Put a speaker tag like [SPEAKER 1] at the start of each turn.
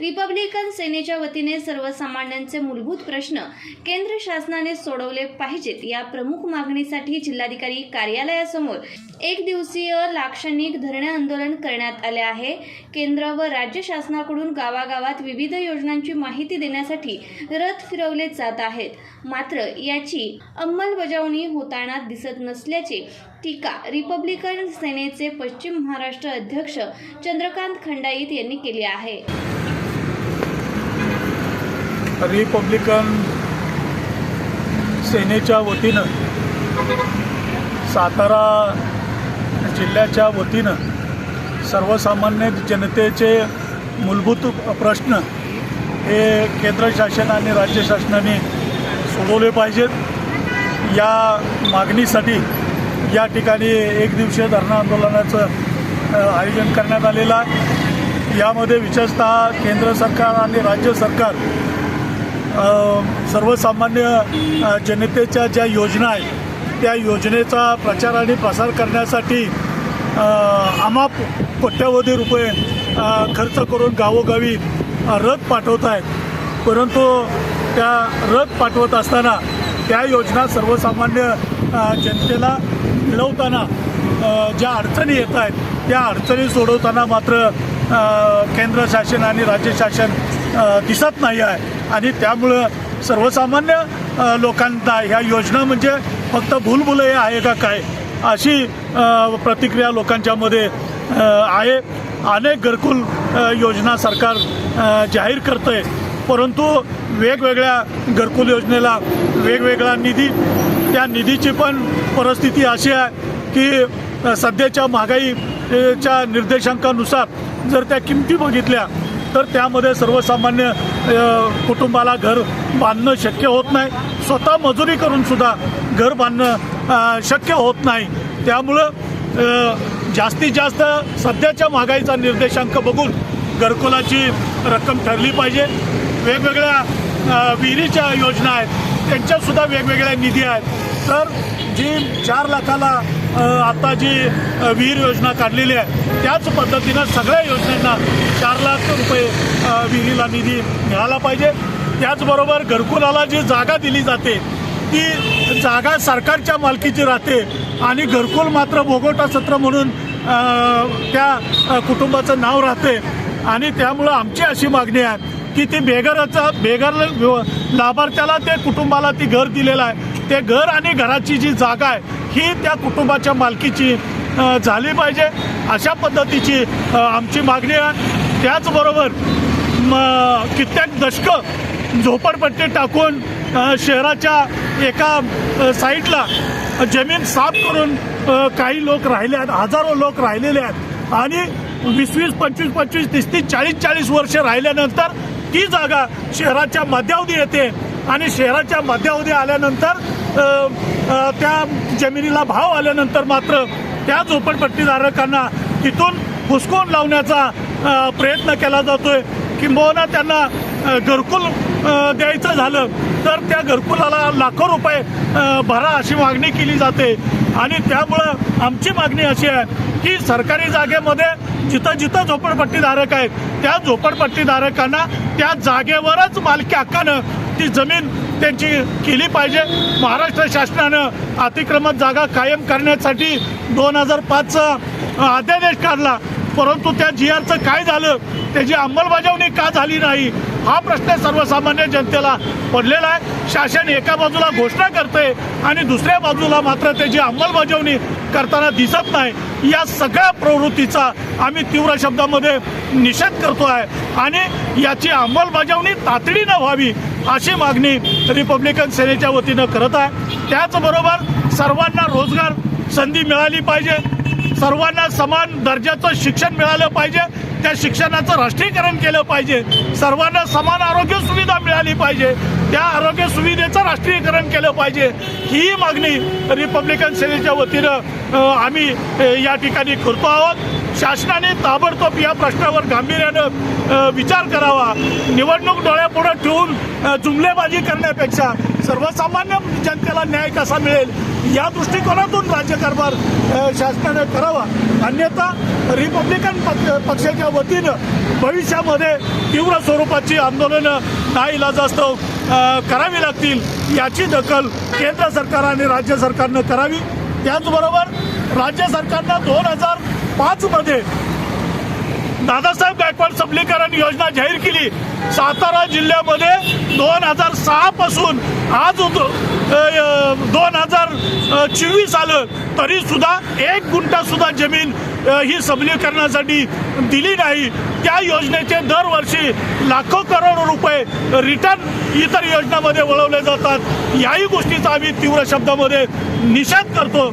[SPEAKER 1] Republican सेनेच्या वतीने सर्वसामान्यांचे मूलभूत प्रश्न केंद्र शासनाने सोडवले पाहिजेत या प्रमुख मागणीसाठी जिल्हाधिकारी कार्यालयासमोर एक दिवसीय लाक्षणिक धरणे आंदोलन करण्यात आले आहे. केंद्र व राज्य शासनाकडून गावागावात विविध योजनांची माहिती देण्यासाठी रथ फिरवले जात आहेत. मात्र याची अंमलबजावणी होताना दिसत नसल्याचे टीका. रिपब्लिकन सेनेचे पश्चिम महाराष्ट्र अध्यक्ष चंद्रकांत खंडाईत यांनी केली आहे.
[SPEAKER 2] रिपब्लिकन सेनेच्या वतीनं सातारा जिल्ह्याच्या वतीनं सर्वसामान्य जनतेचे मूलभूत प्रश्न हे केंद्र शासन आणि राज्य शासनाने सोडवले पाहिजेत. या मागणीसाठी या ठिकाणी एक दिवसीय धरणं आंदोलनाचं आयोजन करण्यात आलेलं आहे. यामध्ये विशेषतः केंद्र सरकार आणि राज्य सरकार सर्वसामान्य जनतेच्या ज्या योजना आहेत त्या योजनेचा प्रचार आणि प्रसार करण्यासाठी अ, अमाप रुपये खर्च करून गावोगावी रथ पाठवत आहेत. परंतु त्या रथ पाठवत असताना त्या योजना सर्वसामान्य जनतेला मिळवताना ज्या अडचणी येत आहेत त्या अडचणी सोडवताना मात्र केंद्र शासन आणि राज्य शासन दिसत नाही आहे. आणि त्यामुळं सर्वसामान्य लोकांना ह्या योजना म्हणजे फक्त भूलभुलय आहे का काय अशी प्रतिक्रिया लोकांच्यामध्ये आहे. अनेक घरकुल योजना सरकार जाहीर करतं आहे परंतु वेगवेगळ्या घरकुल योजनेला वेगवेगळा निधी त्या निधीची पण परिस्थिती अशी आहे की सध्याच्या महागाईच्या निर्देशांकानुसार जर त्या किमती बघितल्या तर त्यामध्ये सर्वसामान्य कुटुंबाला घर बांधणं शक्य होत नाही. स्वतः मजुरी करूनसुद्धा घर बांधणं शक्य होत नाही. त्यामुळं जास्तीत जास्त सध्याच्या महागाईचा निर्देशांक बघून घरकुलाची रक्कम ठरली पाहिजे. वेगवेगळ्या विहिरीच्या योजना आहेत. त्यांच्यासुद्धा वेगवेगळ्या निधी आहेत. तर जी चार लाखाला आता जी विहीर योजना काढलेली आहे त्याच पद्धतीनं सगळ्या योजनांना चार लाख रुपये विहिरीला निधी मिळाला पाहिजे. त्याचबरोबर घरकुलाला जी जागा दिली जाते ती जागा सरकारच्या मालकीची राहते आणि घरकुल मात्र भोगवटा सत्र म्हणून त्या कुटुंबाचं नाव राहते. आणि त्यामुळं आमची अशी मागणी आहे की ती बेघराचा बेघर लाभार्थ्याला ते कुटुंबाला ती घर दिलेलं आहे. ते घर आणि घराची जी जागा आहे ही त्या कुटुंबाच्या मालकीची झाली पाहिजे. अशा पद्धतीची आमची मागणी आहे. त्याचबरोबर म, कित्येक दशकं झोपडपट्टी टाकून शहराच्या एका साईडला जमीन साफ करून काही लोक राहिले आहेत हजारो लोक राहिलेले आहेत. आणि वीस वीस पंचवीस पंचवीस तीस तीस चाळीस चाळीस वर्ष राहिल्यानंतर ती जागा शहराच्या मध्यावधी येते. आणि शहराच्या मध्यावधी आल्यानंतर त्या जमिनीला भाव आल्यानंतर मात्र त्या झोपडपट्टीधारकांना तिथून हुसकून लावण्याचा प्रयत्न केला जातोय. किंबहुना त्यांना घरकुल द्यायचं झालं तर त्या घरकुलाला लाखो रुपये भरा अशी मागणी केली जाते. आणि त्यामुळं आमची मागणी अशी आहे की सरकारी जागेमध्ये जिथं जिथं झोपडपट्टीधारक आहेत त्या झोपडपट्टीधारकांना त्या जागेवरच मालकी हक्कानं ती जमीन त्यांची केली पाहिजे. महाराष्ट्र शासनानं अतिक्रमण जागा कायम करण्यासाठी दोन हजार पाचचा अध्यादेश काढला. परंतु त्या जी आरचं काय झालं त्याची अंमलबजावणी का झाली नाही हा प्रश्न सर्वसामान्य जनतेला पडलेला आहे. शासन एका बाजूला घोषणा करते आणि दुसऱ्या बाजूला मात्र त्याची अंमलबजावणी करताना दिसत नाही. या सगळ्या प्रवृत्तीचा आम्ही तीव्र शब्दामध्ये निषेध करतो आहे आणि याची अंमलबजावणी तातडीनं व्हावी अशी मागणी रिपब्लिकन सेनेच्या वतीनं करत आहे. त्याचबरोबर सर्वांना रोजगार संधी मिळाली पाहिजे. सर्वांना समान दर्जाचं शिक्षण मिळालं पाहिजे. त्या शिक्षणाचं राष्ट्रीयकरण केलं पाहिजे. सर्वांना समान आरोग्य सुविधा मिळाली पाहिजे. त्या आरोग्य सुविधेचं राष्ट्रीयकरण केलं पाहिजे. ही मागणी रिपब्लिकन सेनेच्या वतीनं आम्ही या ठिकाणी करतो आहोत. शासनाने ताबडतोब या प्रश्नावर गांभीर्यानं विचार करावा. निवडणूक डोळ्यापुढे ठेवून जुमलेबाजी करण्यापेक्षा सर्वसामान्य जनतेला न्याय कसा मिळेल या दृष्टिकोनातून राज्यकारभार शासनाने करावा. अन्यथा रिपब्लिकन पक्ष- पक्षाच्या वतीनं भविष्यामध्ये तीव्र स्वरूपाची आंदोलनं नाईलाजास्तव अ, करावी लागतील याची दखल केंद्र सरकार आणि राज्य सरकारनं करावी. त्याचबरोबर राज्य सरकारनं दोन हजार पाचमध्ये दादासाहेब गायकवाड सबलीकरण योजना जाहीर केली. सातारा जिल्ह्यामध्ये दोन हजार सहा पासून आज दोन हजार चोवीस आलं तरी सुद्धा एक गुंठा सुद्धा जमीन ही सबलीकरणासाठी दिली नाही. त्या योजनेचे दरवर्षी लाखो करोड रुपये रिटर्न इतर योजनामध्ये वळवले जातात. याही गोष्टीचा आम्ही तीव्र शब्दामध्ये निषेध करतो.